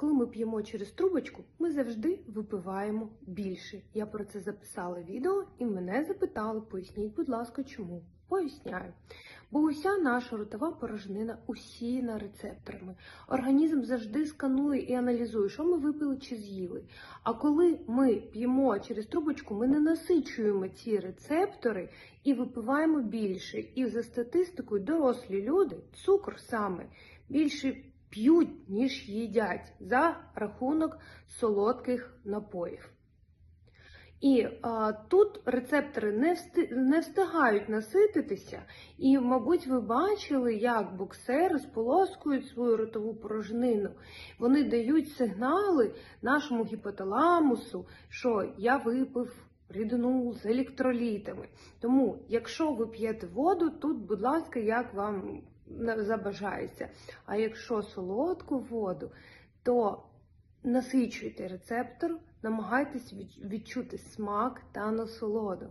Коли ми п'ємо через трубочку, ми завжди випиваємо більше. Я про це записала відео і мене запитали, поясніть, будь ласка, чому. Поясняю. Бо уся наша ротова порожнина усіяна рецепторами. Організм завжди сканує і аналізує, що ми випили чи з'їли. А коли ми п'ємо через трубочку, ми не насичуємо ці рецептори і випиваємо більше. І за статистикою дорослі люди, цукор саме, більше п'ють, ніж їдять за рахунок солодких напоїв. І а, тут рецептори не, всти, не встигають насититися, і, мабуть, ви бачили, як боксери сполоскують свою ротову порожнину. Вони дають сигнали нашому гіпоталамусу, що я випив рідину з електролітами. Тому, якщо ви п'єте воду, тут, будь ласка, як вам забажається. А якщо солодку воду, то насичуйте рецептор, намагайтесь відчути смак та насолоду.